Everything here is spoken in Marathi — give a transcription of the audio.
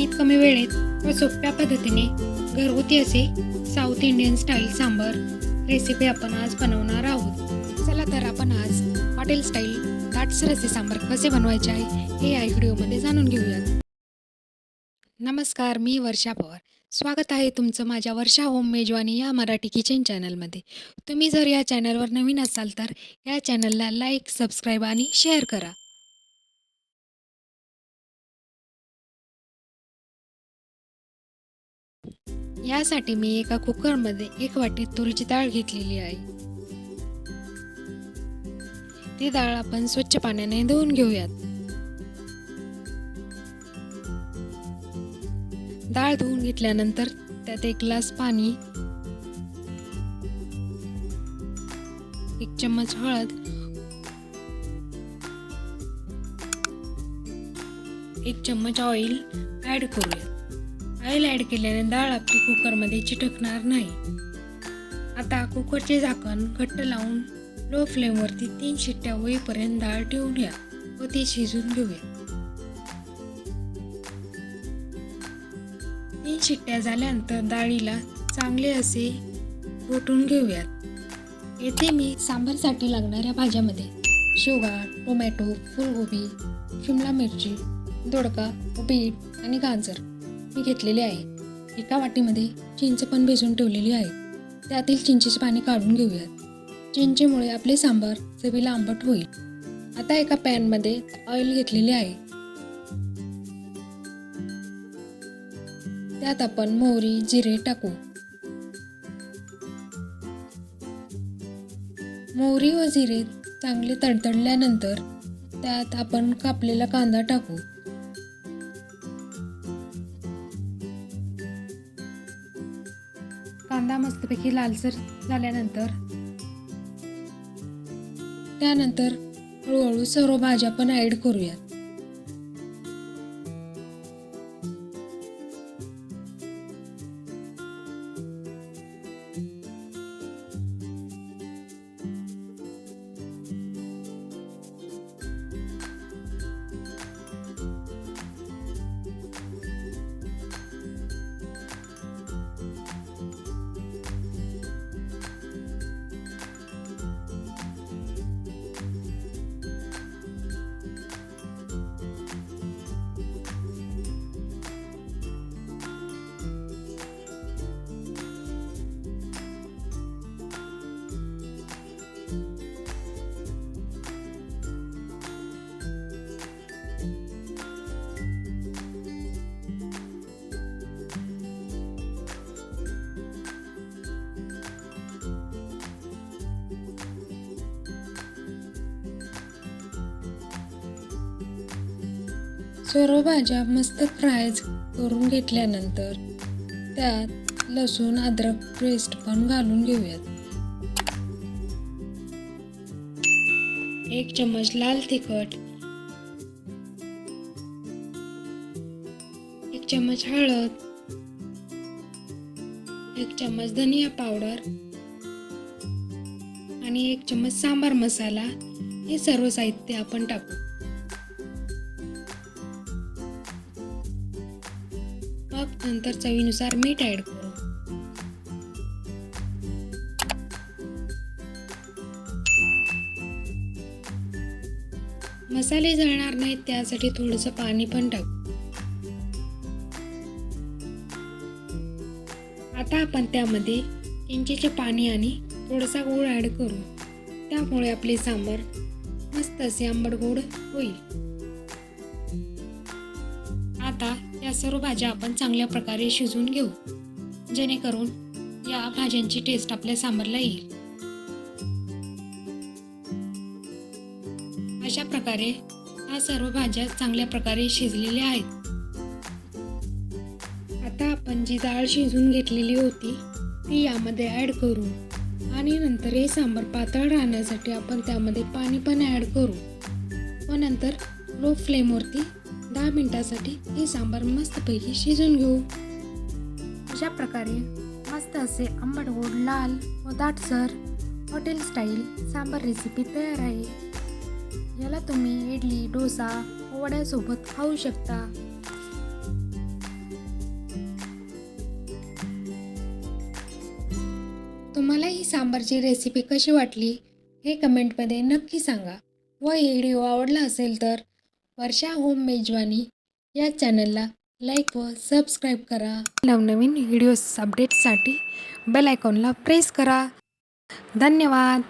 कमीत कमी वेळेत व सोप्या पद्धतीने घरगुती असे south Indian style sambar recipe आपण आज बनवणार आहोत. चला तर आपण आज हॉटेल स्टाईल दाटसर असे सांबर कसे बनवायचे आहे हे या व्हिडिओमध्ये जाणून घेऊयात. नमस्कार मी वर्षा पवार. स्वागत आहे तुमचं माझ्या वर्षा होम मेजवानी या मराठी किचन चॅनलमध्ये तुम्ही जर या चॅनलवर नवीन असाल तर या चॅनलला लाईक सबस्क्राईब आणि शेअर करा. यासाठी मी एका कुकरमध्ये एक वाटी तुरीची डाळ घेतलेली आहे. ती डाळ आपण स्वच्छ पाण्याने धुवून घेऊयात. डाळ धुवून घेतल्यानंतर त्यात एक ग्लास पाणी एक चम्मच हळद एक चम्मच ऑइल ॲड करूया ऑइल ॲड केल्याने डाळ आपली कुकरमध्ये चिटकणार नाही. आता कुकरचे झाकण घट्ट लावून लो फ्लेमवरती तीन शिट्ट्या होईपर्यंत डाळ ठेवूया व ती शिजून घेऊया. तीन शिट्ट्या झाल्यानंतर डाळीला चांगले असे घोटून घेऊयात. येथे मी सांबारसाठी लागणाऱ्या भाज्यामध्ये शेवगा टोमॅटो फुलगोबी शिमला मिरची दोडका बीट आणि गाजर मी घेतलेले आहे. एका वाटीमध्ये चिंच पण भिजवून ठेवलेली आहे. त्यातील चिंचेचे पाणी काढून घेऊयात. चिंचेमुळे आपले सांबार चवीला आंबट होईल. आता एका पॅनमध्ये ऑइल घेतलेले आहे. त्यात आपण मोहरी जिरे टाकू. मोहरी व जिरे चांगले तडतडल्यानंतर त्यात आपण कापलेला कांदा टाकू. कांदा मस्तपैकी लालसर झाल्यानंतर त्यानंतर हळूहळू सर्व भाज्या पण ॲड करूयात. सर्व भाज्या मस्त फ्राय करून घेतल्यानंतर त्यात लसूण अद्रक पेस्ट पण घालून घेऊयात. एक चम्मच लाल तिखट एक चम्मच हळद एक चम्मच धनिया पावडर आणि एक चम्मच सांबार मसाला हे सर्व साहित्य आपण टाकू. मग नंतर चवीनुसार मीठ ॲड करू मसाले जळणार नाहीत त्यासाठी थोडंसं पाणी पण टाकू. आता आपण त्यामध्ये चिंचेचे पाणी आणि थोडासा गोड ॲड करू. त्यामुळे आपले सांबार मस्त असे आंबट गोड होईल. आता या सर्व भाज्या आपण चांगल्या प्रकारे शिजवून घेऊ. जेणेकरून या भाज्यांची टेस्ट आपल्या सांबारला येईल. अशा प्रकारे या सर्व भाज्या चांगल्या प्रकारे शिजलेल्या आहेत. आता आपण जी डाळ शिजून घेतलेली होती ती यामध्ये ॲड करू. आणि नंतर हे सांबार पातळ राहण्यासाठी आपण त्यामध्ये पाणी पण ॲड करू. व नंतर लो फ्लेमवरती दहा मिनटासाठी हे सांबार मस्तपैकी शिजून घेऊ. अशा प्रकारे मस्त असे आंबट गोड लाल व दाटसर हॉटेल स्टाईल सांबार रेसिपी तयार आहे. याला तुम्ही इडली डोसा वड्यासोबत खाऊ शकता. तुम्हाला ही सांबारची रेसिपी कशी वाटली हे कमेंटमध्ये नक्की सांगा. व व्हिडिओ आवडला असेल तर वर्षा होम मेजवानी या चॅनलला लाईक व सबस्क्राईब करा. नवनवीन व्हिडिओज अपडेटसाठी बेल आयकॉनला प्रेस करा. धन्यवाद.